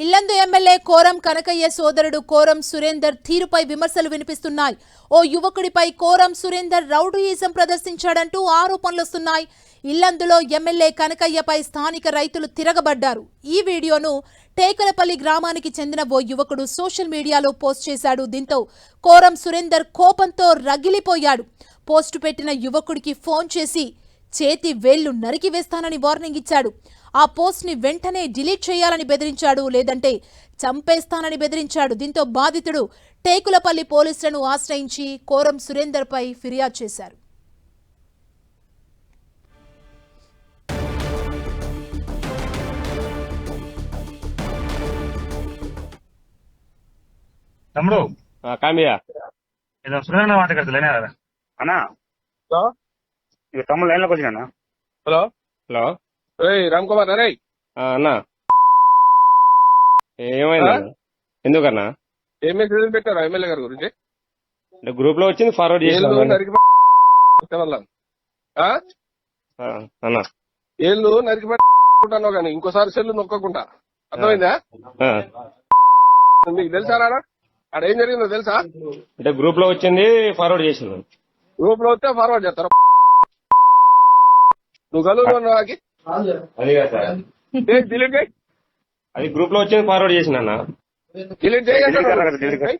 Yellandu MLA quorum Kanakaiah సోదరుడు quorum Surender తీరుపై విమర్శలు వినిపిస్తున్నాయి. ఓ యువకుడిపై కోరం సురేందర్ రౌడీయిజం ప్రదర్శించాడంటూ ఆరోపణలొస్తున్నాయి. ఇల్లందులో ఎమ్మెల్యే కనకయ్యపై స్థానిక రైతులు తిరగబడ్డారు. ఈ వీడియోను టేకలపల్లి గ్రామానికి చెందిన ఓ యువకుడు సోషల్ మీడియాలో పోస్ట్ చేశాడు. దీంతో కోరం సురేందర్ కోపంతో రగిలిపోయాడు. పోస్టు పెట్టిన యువకుడికి ఫోన్ చేసి చేతి వేళ్ళు నరికి వేస్తానని వార్నింగ్ ఇచ్చాడు. ఆ పోస్ట్ని వెంటనే డిలీట్ చేయాలని బెదిరించాడు లేదంటే చంపేస్తానని బెదిరించాడు. దీంతో బాధితుడు టేకులపల్లి పోలీసులను ఆశ్రయించి కోరం సురేందర్ పై ఫిర్యాదు చేశారు. తమ్ముడు. కామియా ఏదో సురేంద్ర మాట్లాడుతులేనే కదా అన్నా ఇక తమ్ముడు లైన్లోకి వచ్చినా హలో? హలో? ఏయ్ రామ్ కుమార్ అరే. ఆ, అన్నా. ఏమైందా ఎందుకన్నా? ఏం మెసేజ్ పెట్టారు ఎమ్మెల్యే గారి గురించి? అంటే గ్రూప్లో వచ్చింది ఫార్వర్డ్ ఏళ్ళు చేసిన అన్నా. ఏళ్ళు నరికి పెట్టుకుంటాను కానీ ఇంకోసారి సెల్లు నొక్కకుండా. అర్థమైందా. మీకు తెలుసా రాడా ఆడ ఏం జరిగిందో తెలుసా? అంటే గ్రూప్లో వచ్చింది ఫార్వర్డ్ చేసిన గ్రూప్లో వస్తే ఫార్వర్డ్ చేస్తారు. నువ్వు గలుగులో నాకి అది కాదు సార్. డిలీట్ చేయి అది గ్రూప్లో వచ్చింది ఫార్వర్డ్ చేసిన డిలీట్ చేయి